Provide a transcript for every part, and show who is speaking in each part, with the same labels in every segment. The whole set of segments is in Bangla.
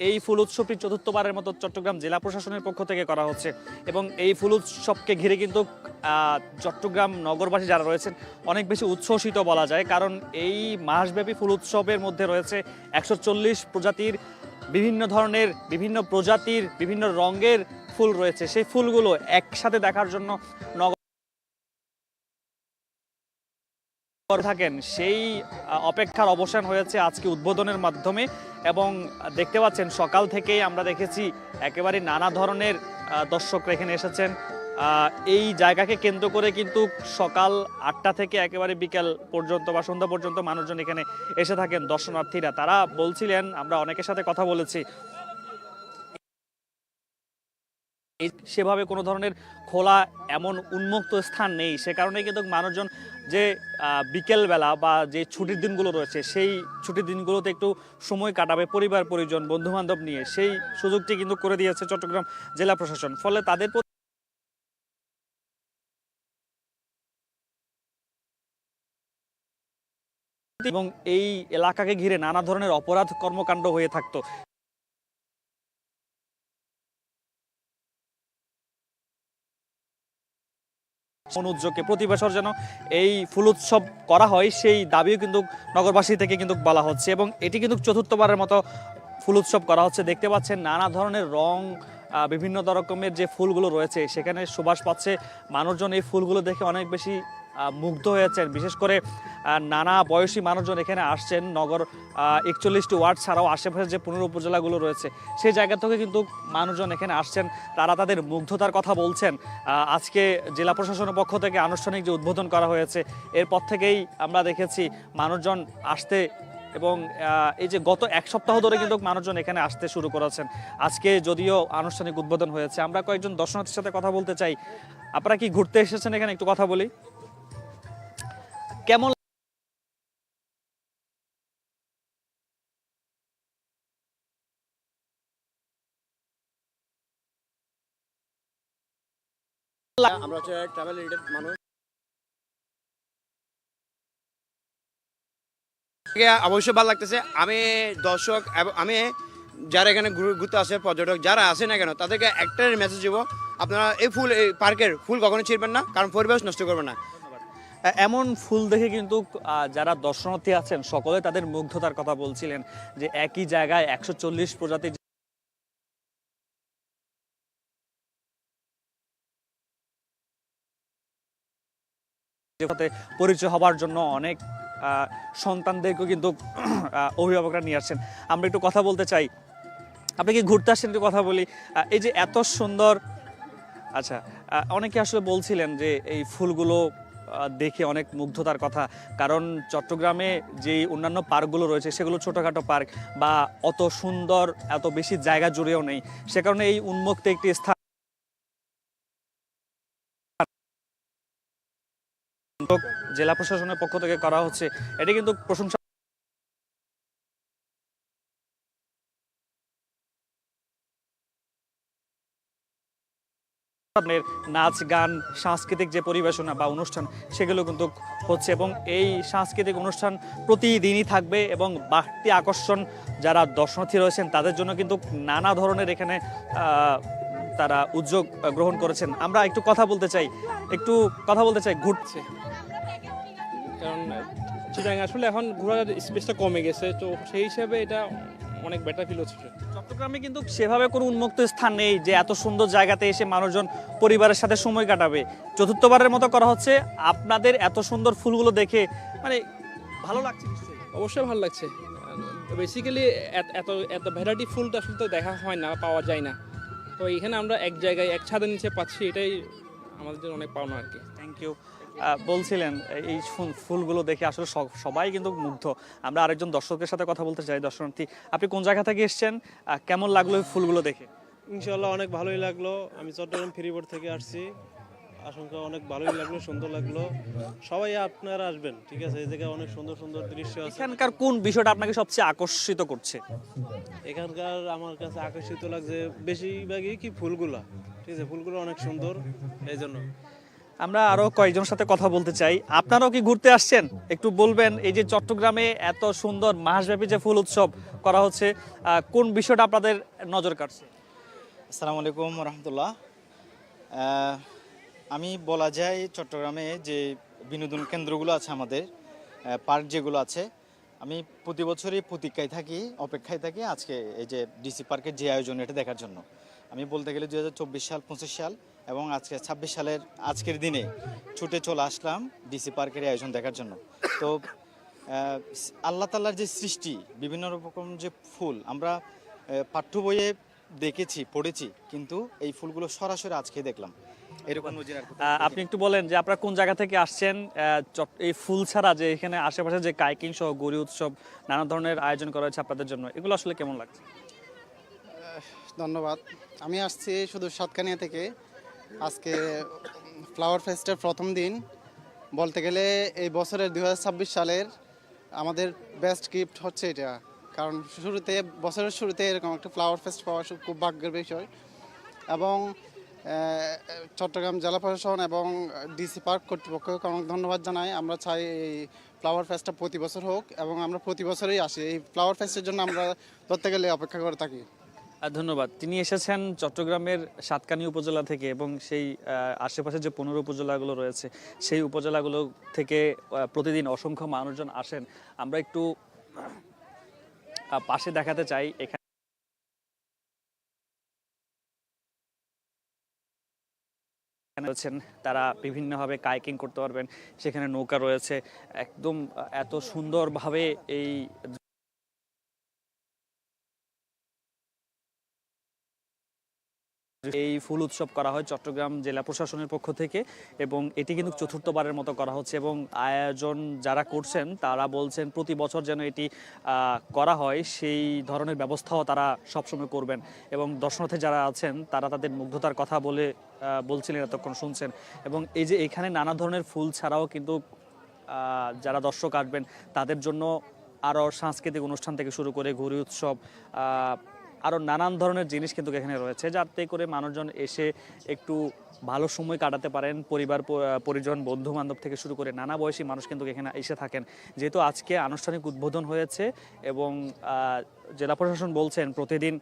Speaker 1: এই ফুল উৎসবটি চতুর্থবারের মতো চট্টগ্রাম জেলা প্রশাসনের পক্ষ থেকে করা হচ্ছে এবং এই ফুল উৎসবকে ঘিরে কিন্তু চট্টগ্রাম নগরবাসী যারা রয়েছেন, অনেক বেশি উচ্ছ্বসিত বলা যায়। কারণ এই মাসব্যাপী ফুল উৎসবের মধ্যে রয়েছে একশো চল্লিশ প্রজাতির বিভিন্ন ধরনের, বিভিন্ন প্রজাতির, বিভিন্ন রঙের ফুল রয়েছে। সেই ফুলগুলো একসাথে দেখার জন্য নগর থাকেন, সেই অপেক্ষার অবসান হয়েছে আজকে উদ্বোধনের মাধ্যমে এবং দেখতে পাচ্ছেন সকাল থেকেই আমরা দেখেছি একেবারে নানা ধরনের দর্শকরা এখানে এসেছেন। এই জায়গাকে কেন্দ্র করে কিন্তু সকাল আটটা থেকে একেবারে বিকেল পর্যন্ত বা সন্ধ্যা পর্যন্ত মানুষজন এখানে এসে থাকেন দর্শনার্থীরা। তারা বলছিলেন, আমরা অনেকের সাথে কথা বলেছি এই- সেভাবে কোনো ধরনের খোলা এমন উন্মুক্ত স্থান নেই। সে কারণে কিন্তু মানুষজন যে বিকেলবেলা বা যে ছুটির দিনগুলো রয়েছে, সেই ছুটির দিনগুলোতে একটু সময় কাটাবে পরিবার, পরিজন বন্ধু বান্ধব নিয়ে, সেই সুযোগটি কিন্তু করে দিয়েছে চট্টগ্রাম জেলা প্রশাসন। ফলে তাদের এবং এই এলাকাকে ঘিরে নানা ধরনের অপরাধ কর্মকাণ্ড হয়ে থাকতো। অনুযোগে প্রতি বছর যেন এই ফুল উৎসব করা হয়, সেই দাবিও কিন্তু নগরবাসী থেকে কিন্তু বলা হচ্ছে এবং এটি কিন্তু চতুর্থবারের মতো ফুল উৎসব করা হচ্ছে। দেখতে পাচ্ছেন নানা ধরনের রং বিভিন্ন রকমের যে ফুলগুলো রয়েছে, সেখানে সুবাস পাচ্ছে। মানুষজন এই ফুলগুলো দেখে অনেক বেশি মুগ্ধ হয়েছেন। বিশেষ করে নানা বয়সী মানুষজন এখানে আসছেন। নগর একচল্লিশটি ওয়ার্ড ছাড়াও আশেপাশে যে পনেরো উপজেলাগুলো রয়েছে, সেই জায়গা থেকে কিন্তু মানুষজন এখানে আসছেন। তারা তাদের মুগ্ধতার কথা বলছেন। আজকে জেলা প্রশাসনের পক্ষ থেকে আনুষ্ঠানিক যে উদ্বোধন করা হয়েছে, এরপর থেকেই আমরা দেখেছি মানুষজন আসতে এবং এই যে গত এক সপ্তাহ ধরে কিন্তু মানুষজন এখানে আসতে শুরু করেছেন। আজকে যদিও আনুষ্ঠানিক উদ্বোধন হয়েছে। আমরা কয়েকজন দর্শনার্থীর সাথে কথা বলতে চাই। আপনারা কি ঘুরতে এসেছেন এখানে? একটু কথা বলি। কেমন
Speaker 2: আমরা হচ্ছে ট্রাভেল রিলেটেড মানুষ। অবশ্যই ভালো লাগতেছে। আমি দর্শক আমি যারা এখানে ঘুরে- ঘুরতে আসে, পর্যটক যারা আসে না কেন, তাদেরকে একটাই মেসেজ দেবো। আপনারা এই ফুল, এই পার্কের ফুল কখনো ছিড়বেন না, কারণ পরিবেশ নষ্ট করবেন না।
Speaker 1: এমন ফুল দেখে কিন্তু যারা দর্শনার্থী আছেন, সকলে তাদের মুগ্ধতার কথা বলছিলেন যে একই জায়গায় একশো চল্লিশ প্রজাতির পরিচয় হবার জন্য অনেক সন্তানদেরকেও কিন্তু অভিভাবকরা নিয়ে আসছেন। আমরা একটু কথা বলতে চাই। আপনি কি ঘুরতে আসছেন একটু কথা বলি? এই যে এত সুন্দর আচ্ছা অনেকে আসলে বলছিলেন যে এই ফুলগুলো দেখে অনেক মুগ্ধতার কথা। কারণ চট্টগ্রামে যে অন্যান্য পার্কগুলো রয়েছে, সেগুলো ছোটোখাটো পার্ক বা অত সুন্দর, এত বেশি জায়গা জুড়েও নেই। সে কারণে এই উন্মুক্ত একটি স্থান জেলা প্রশাসনের পক্ষ থেকে করা হচ্ছে। এটি কিন্তু প্রশংসা ধরনের নাচ গান সাংস্কৃতিক যে পরিবেশনা বা অনুষ্ঠান সেগুলো কিন্তু হচ্ছে এবং এই সাংস্কৃতিক অনুষ্ঠান প্রতিদিনই থাকবে এবং বাড়তি আকর্ষণ যারা দর্শনার্থী রয়েছেন তাদের জন্য কিন্তু নানা ধরনের এখানে তারা উদ্যোগ গ্রহণ করেছেন। আমরা একটু কথা বলতে চাই একটু কথা বলতে চাই ঘুরছে
Speaker 3: কারণ আসলে এখন ঘোরার স্পেসটা কমে গেছে তো সেই হিসাবে এটা অনেক বেটার ফিল হচ্ছে।
Speaker 1: চট্টগ্রামে কিন্তু সেভাবে কোনো উন্মুক্ত স্থান নেই যে এত সুন্দর জায়গাতে এসে মানুষজন পরিবারের সাথে সময় কাটাবে। চতুর্থবারের মতো করা হচ্ছে। আপনাদের এত সুন্দর ফুলগুলো দেখে মানে ভালো লাগছে নিশ্চয়ই?
Speaker 3: অবশ্যই ভালো লাগছে। বেসিক্যালি এত এত ভ্যারাইটি ফুল তো আসলে তো দেখা হয় না পাওয়া যায় না। তো এখানে আমরা এক জায়গায় এক ছাদের নিচে পাচ্ছি এটাই আমাদের জন্য অনেক পাওনা আর কি।
Speaker 1: থ্যাংক ইউ বলছিলেন এই ফুল- ফুলগুলো দেখে আসলে সবাই কিন্তু মুগ্ধ। আমরা আরেকজন দর্শকের সাথে কথা বলতে চাই। দর্শনার্থী আপনি কোন জায়গা থেকে এসেছেন? কেমন লাগল এই ফুলগুলো দেখে?
Speaker 4: ইনশাল্লাহ অনেক ভালোই লাগল। আমি চট্টগ্রাম ফেরিবোর্ড থেকে আসছি। আশঙ্কা অনেক ভালোই লাগল সুন্দর লাগল। সবাই আপনারা আসবেন ঠিক আছে? এই জায়গায় অনেক সুন্দর সুন্দর দৃশ্য আছে।
Speaker 1: এখানকার কোন বিষয়টা আপনাকে সবচেয়ে আকর্ষিত করছে?
Speaker 4: এখানকার আমার কাছে আকর্ষিত লাগছে বেশিরভাগই কি ফুলগুলা ঠিক আছে? ফুলগুলো অনেক সুন্দর এই জন্য
Speaker 1: আমরা আরও কয়েকজনের সাথে কথা বলতে চাই। আপনারাও কি ঘুরতে আসছেন? একটু বলবেন, এই যে চট্টগ্রামে এত সুন্দর মাসব্যাপী যে ফুল উৎসব করা হচ্ছে কোন বিষয়টা আপনাদের নজর কাটছে
Speaker 5: আসসালামু আলাইকুম রহমতুল্লাহ আমি বলা যায় চট্টগ্রামে যে বিনোদন কেন্দ্রগুলো আছে আমাদের পার্ক যেগুলো আছে, আমি প্রতি বছরই প্রতীক্ষায় থাকি, অপেক্ষায় থাকি আজকে এই যে ডিসি পার্কের যে আয়োজন এটা দেখার জন্য। আমি বলতে গেলে দুই হাজার চব্বিশ সাল, পঁচিশ সাল এবং আজকে ছাব্বিশ সালের আজকের দিনে ছুটে চলে আসলাম ডিসি পার্কের আয়োজন দেখার জন্য। তো আল্লাহ তাল্লার যে সৃষ্টি বিভিন্ন রকম যে ফুল আমরা পাঠ্য বইয়ে দেখেছি পড়েছি কিন্তু এই ফুলগুলো সরাসরি আজকে দেখলাম। এরকম
Speaker 1: আপনি একটু বলেন যে আপনারা কোন জায়গা থেকে আসছেন চট- এই ফুল ছাড়া যে এখানে আশেপাশে যে কাইকিং সহ গড়ি উৎসব নানা ধরনের আয়োজন করা হয়েছে আপনাদের জন্য এগুলো আসলে কেমন লাগছে?
Speaker 6: ধন্যবাদ। আমি আসছি শুধু সাতকানিয়া থেকে। আজকে ফ্লাওয়ার ফেস্টের প্রথম দিন। বলতে গেলে এই বছরের দু হাজার ছাব্বিশ সালের আমাদের বেস্ট গিফট হচ্ছে এটা। কারণ শুরুতে, বছরের শুরুতে এরকম একটা ফ্লাওয়ার ফেস্ট পাওয়া খুব ভাগ্যের বিষয়। এবং চট্টগ্রাম জেলা প্রশাসন এবং ডিসি পার্ক কর্তৃপক্ষকে অনেক ধন্যবাদ জানাই। আমরা চাই এই ফ্লাওয়ার ফেস্টটা প্রতি বছর হোক এবং আমরা প্রতি বছরই আসি। এই ফ্লাওয়ার ফেস্টের জন্য আমরা ধরতে গেলে অপেক্ষা করে থাকি।
Speaker 1: ধন্যবাদ। তিনি এসেছেন চট্টগ্রামের সাতকানি উপজেলা থেকে এবং সেই আশেপাশে যে পনেরো উপজেলাগুলো রয়েছে, সেই উপজেলাগুলো থেকে প্রতিদিন অসংখ্য মানুষজন আসেন। আমরা একটু পাশে দেখাতে চাই এখানে। তারা বিভিন্নভাবে কাইকিং করতে পারবেন। সেখানে নৌকা রয়েছে। একদম এত সুন্দরভাবে এই এই ফুল উৎসব করা হয় চট্টগ্রাম জেলা প্রশাসনের পক্ষ থেকে এবং এটি কিন্তু চতুর্থবারের মতো করা হচ্ছে এবং আয়োজন যারা করছেন, তারা বলছেন প্রতি বছর যেন এটি করা হয়। সেই ধরনের ব্যবস্থাও তারা সবসময় করবেন এবং দর্শনার্থী যারা আছেন, তারা তাদের মুগ্ধতার কথা বলে বলছিলেন, এতক্ষণ শুনছেন। এবং এই যে এখানে নানা ধরনের ফুল ছাড়াও কিন্তু যারা দর্শক আসবেন, তাদের জন্য আরও সাংস্কৃতিক অনুষ্ঠান থেকে শুরু করে ঘুরি উৎসব আরও নানান ধরনের জিনিস কিন্তু এখানে রয়েছে, যাতে করে মানুষজন এসে একটু ভালো সময় কাটাতে পারেন। পরিবার পরিজন বন্ধু বান্ধব থেকে শুরু করে নানা বয়সী মানুষ কিন্তু এখানে এসে থাকেন। যেহেতু আজকে আনুষ্ঠানিক উদ্বোধন হয়েছে এবং জেলা প্রশাসন বলছেন প্রতিদিন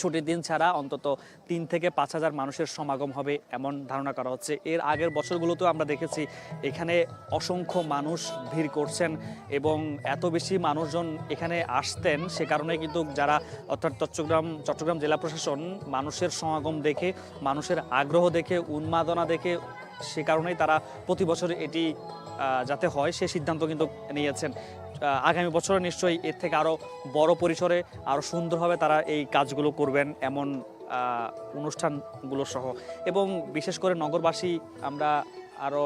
Speaker 1: ছুটির দিন ছাড়া অন্তত তিন থেকে পাঁচ হাজার মানুষের সমাগম হবে এমন ধারণা করা হচ্ছে। এর আগের বছরগুলোতেও আমরা দেখেছি এখানে অসংখ্য মানুষ ভিড় করছেন এবং এত বেশি মানুষজন এখানে আসতেন। সে কারণে কিন্তু যারা অর্থাৎ চট্টগ্রাম চট্টগ্রাম জেলা প্রশাসন মানুষের সমাগম দেখে, মানুষের আগ্রহ দেখে, উন্মাদনা দেখে সে কারণেই তারা প্রতি বছর এটি যাতে হয়, সে সিদ্ধান্ত কিন্তু নিয়েছেন। আগামী বছরে নিশ্চয়ই এর থেকে আরও বড় পরিসরে আরও সুন্দরভাবে তারা এই কাজগুলো করবেন এমন অনুষ্ঠানগুলো সহ। এবং বিশেষ করে নগরবাসী, আমরা আরও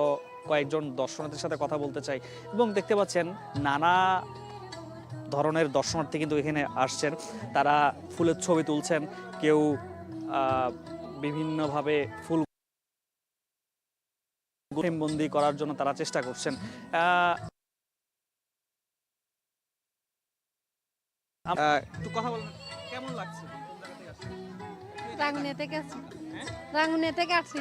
Speaker 1: কয়েকজন দর্শনার্থীর সাথে কথা বলতে চাই। এবং দেখতে পাচ্ছেন, নানা ধরনের দর্শনার্থী কিন্তু এখানে আসছেন। তারা ফুলের ছবি তুলছেন, কেউ বিভিন্নভাবে ফুল বন্দি করার জন্য তারা চেষ্টা করছেন। একটু কথা বলবেন। কেমন লাগছে? থেকে
Speaker 7: রাঙ্গুনিয়া থেকে আসছি। রাঙ্গুনিয়া থেকে আসছি।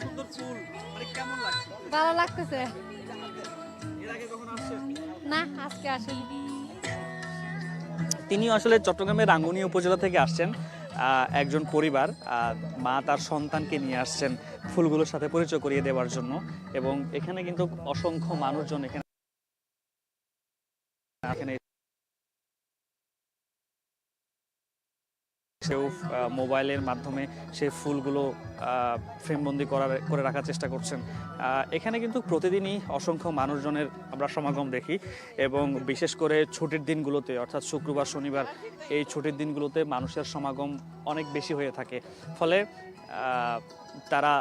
Speaker 1: সুন্দর ফুল। মানে কেমন লাগছে?
Speaker 7: ভালো লাগতেছে।
Speaker 1: এর আগে কখনো আসছেন?
Speaker 7: না আজকে আসেনি।
Speaker 1: তিনি আসলে চট্টগ্রামের রাঙ্গুনি উপজেলা থেকে আসছেন। একজন পরিবার মা তার সন্তানকে নিয়ে আসছেন ফুলগুলোর সাথে পরিচয় করিয়ে দেওয়ার জন্য এবং এখানে কিন্তু অসংখ্য মানুষজন এখানে সেও মোবাইলের মাধ্যমে সে ফুলগুলো ফ্রেমবন্দি করার, করে রাখার চেষ্টা করছেন। এখানে কিন্তু প্রতিদিনই অসংখ্য মানুষজনের আমরা সমাগম দেখি এবং বিশেষ করে ছুটির দিনগুলোতে, অর্থাৎ শুক্রবার, শনিবার, এই ছুটির দিনগুলোতে মানুষের সমাগম অনেক বেশি হয়ে থাকে। ফলে তারা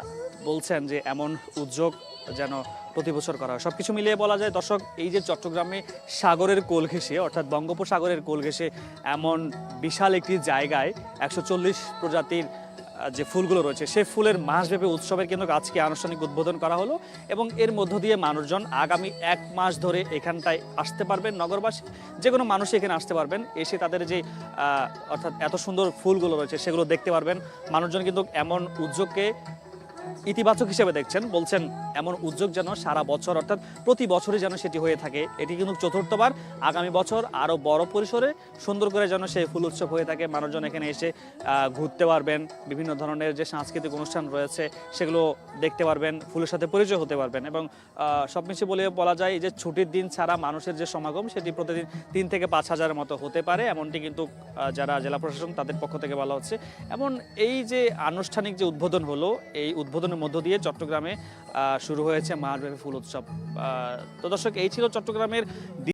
Speaker 1: বলছেন যে এমন উদ্যোগ যেন প্রতি বছর করা হয়। সব কিছু মিলিয়ে বলা যায়, দর্শক, এই যে চট্টগ্রামে সাগরের কোল ঘেঁষে, অর্থাৎ বঙ্গোপসাগরের কোল ঘেঁষে এমন বিশাল একটি জায়গায় একশো চল্লিশ প্রজাতির যে ফুলগুলো রয়েছে সেই ফুলের মাসব্যাপী উৎসবের কিন্তু আজকে আনুষ্ঠানিক উদ্বোধন করা হলো এবং এর মধ্য দিয়ে মানুষজন আগামী এক মাস ধরে এখানটায় আসতে পারবেন, নগরবাসী, যে কোনো মানুষ এখানে আসতে পারবেন। এসে তাদের যে অর্থাৎ এত সুন্দর ফুলগুলো রয়েছে, সেগুলো দেখতে পারবেন। মানুষজন কিন্তু এমন উদ্যোগকে ইতিবাচক হিসেবে দেখছেন, বলছেন, এমন উদ্যোগ যেন সারা বছর, অর্থাৎ প্রতি বছরই যেন সেটি হয়ে থাকে। এটি কিন্তু চতুর্থবার। আগামী বছর আরও বড় পরিসরে সুন্দর করে যেন সেই ফুল উৎসব হয়ে থাকে। মানুষজন এখানে এসে ঘুরতে পারবেন। বিভিন্ন ধরনের যে সাংস্কৃতিক অনুষ্ঠান রয়েছে, সেগুলো দেখতে পারবেন, ফুলের সাথে পরিচয় হতে পারবেন। এবং সব মিশে বলে বলা যায় যে ছুটির দিন ছাড়া মানুষের যে সমাগম, সেটি প্রতিদিন তিন থেকে পাঁচ হাজারের মতো হতে পারে। এমনটি কিন্তু যারা জেলা প্রশাসন তাদের পক্ষ থেকে বলা হচ্ছে। এমন এই যে আনুষ্ঠানিক যে উদ্বোধন হলো, এই উদ্বোধনের মধ্য দিয়ে চট্টগ্রামে শুরু হয়েছে মারব্যাপী ফুল উৎসব। তো দর্শক এই ছিল চট্টগ্রামের